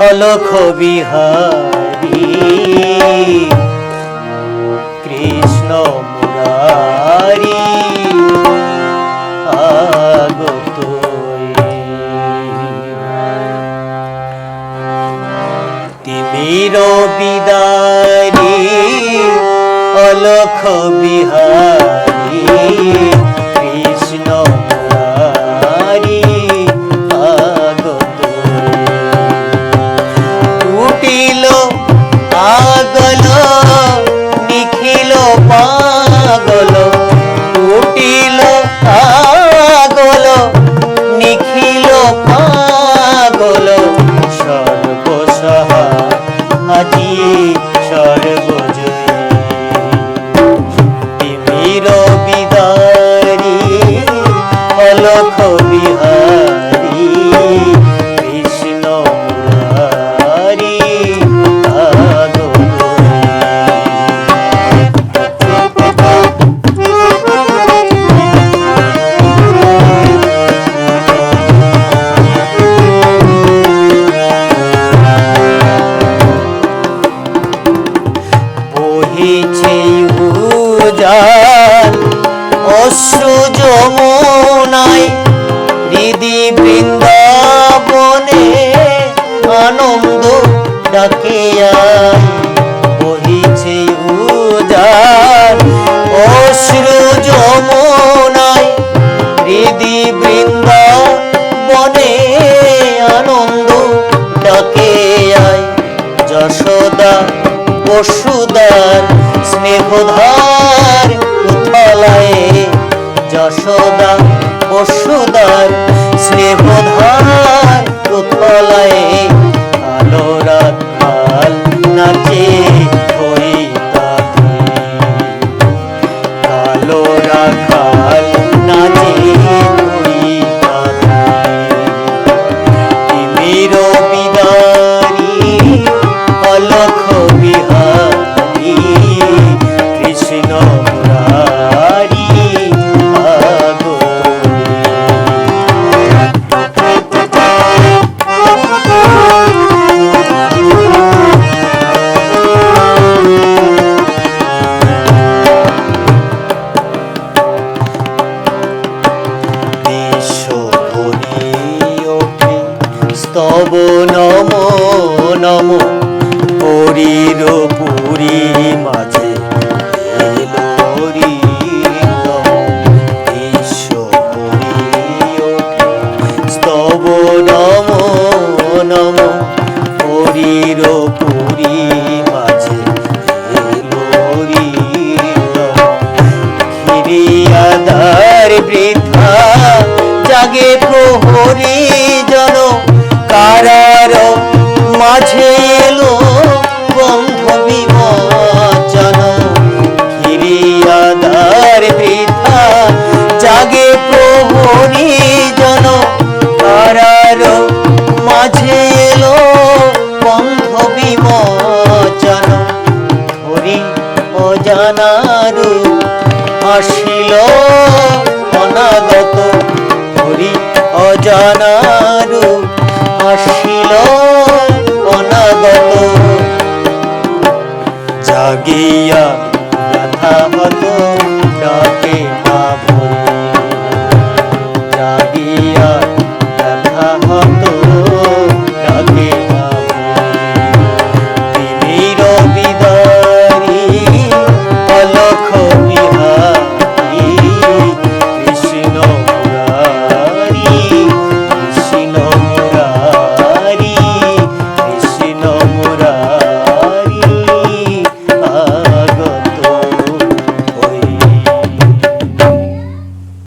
অলখ বিহারী কৃষ্ণ মুরারি আগত তিমির বিদারি অলখ বিহারী আনন্দ ডাকিয়ায় বহিছে উজান অশ্রু যমুনায় হৃদি বৃন্দাবনে আনন্দ ডাকে যশোদা বসুদার স্নেহধার উথলায় যশোদা বসুদার স্নেহধার কালো রাখাল স্তব নম নম। হরির পুরী মাঝে স্তব নম নম, হরির পুরী মাঝে খিরিয়াদার বৃথা, জাগে নানারু আসিল অনাগত হরি অজানারু। আসিল অনাগত। জাগিয়া ব্যথা হতো